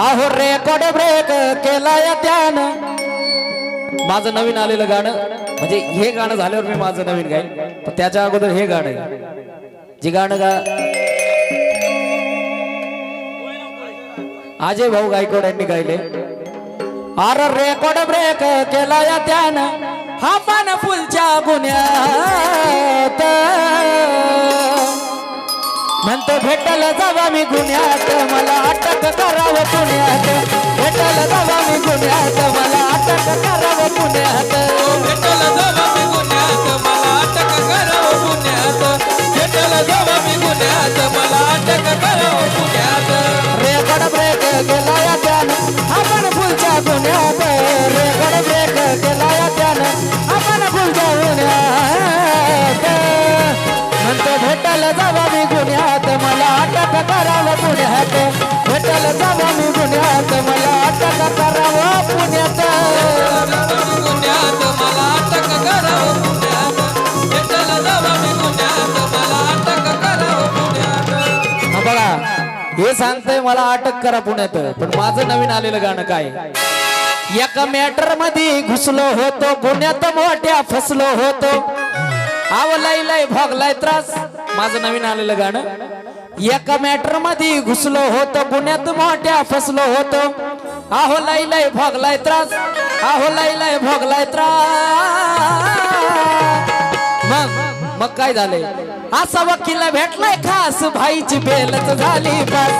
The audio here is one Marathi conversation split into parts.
अहो रेकॉर्ड ब्रेक केलाय त्यानं. माझं नवीन आलेलं गाणं म्हणजे हे गाणं झाल्यावर मी माझं नवीन गाईन. पण त्याच्या अगोदर हे गाणं आहे. जे गाणं गा अजय भाऊ गायकवाड यांनी गायले. अरे रेकॉर्ड ब्रेक केलाय त्यानं. हा पान फुलच्या गुन्ह्यात म्हणतो भेटल जावा मी गुन्ह्यात मला मला ब्रेक करावं पुण्यात रेकॉर्ड त्यानं आपण फुलच्या गुन्ह्यात ब्रेक केलाय त्यानं आपण फुलच्या गुन्ह्यात म्हणतो भेटल जावा मी गुन्ह्यात मला अटक करावं पुण्यात भेटल जावा मी गुन्ह्यात. हे सांगतंय मला अटक करा पुण्यात. पण माझं नवीन आलेलं गाणं काय? एका मॅटरमध्ये घुसलो होतो गुन्ह्यात मोठ्या फसलो होतो. आव लय लय भोगलाय त्रास. माझं नवीन आलेलं गाणं. एका मॅटरमध्ये घुसलो होतो गुन्ह्यात मोठ्या फसलो होतो. आहो लय लय भोगलाय त्रास. आहो लय लय भोगलाय त्रास. मग मग काय झालंय? असा वकील भेटलाय खास भाईची बेलच झाली पास.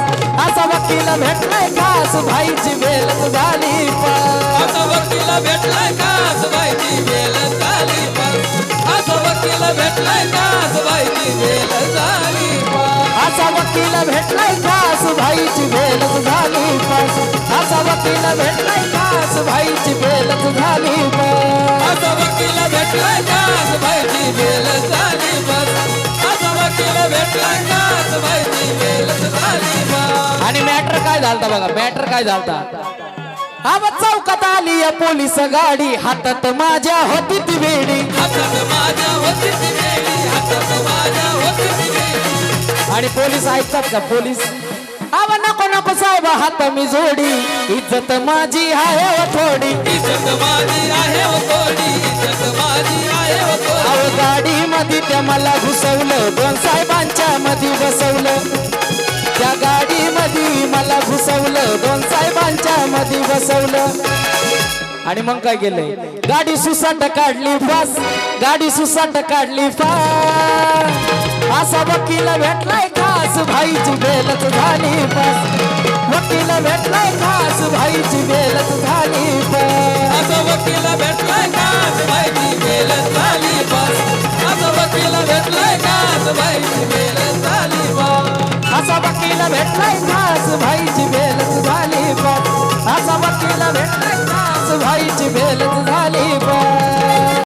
असा वकील भेटलाय खास भाईची बेलच झाली पास. आता वकील भेटलाय कास बाईची वेल झाली पण आता वकील भेटलाय कास बाईची वेल झाली पण असा वकील भेटलाय खास भाईची बेलच झाली पास. असा वकील भेटलाय खास भाईची बेलच झाली पास. आता वकील भेटलाय कास बाईची वेल झाली पण आणि मॅटर काय झालता बघा मॅटर काय झालता? आव चौकात आली या पोलीस गाडी हातात माझ्या होती ती वेडी. वेळी आणि पोलीस ऐकतात का पोलीस? आव नको नको साहेब हात मी जोडी. इज्जत माझी आहे हो थोडी. इज्जत माझी आहे हो थोडी. इज्जत माझी आहे हो थोडी. अहो त्या मला घुसवलं. दोन साहेबांच्या मध्ये बसवलं. त्या गाडी मधी मला घुसवलं. दोन साहेबांच्या मध्ये बसवलं. आणि मग काय केलंय? गाडी सुसाट काढली फास. गाडी सुसाट काढली फास. असा वकील भेटलाय खास. भाईची बेलच झाली फास. वकील भेटलाय खास. भाईची बेलच झाली फास. असा वकील भेटलाय खास. भाईची the way to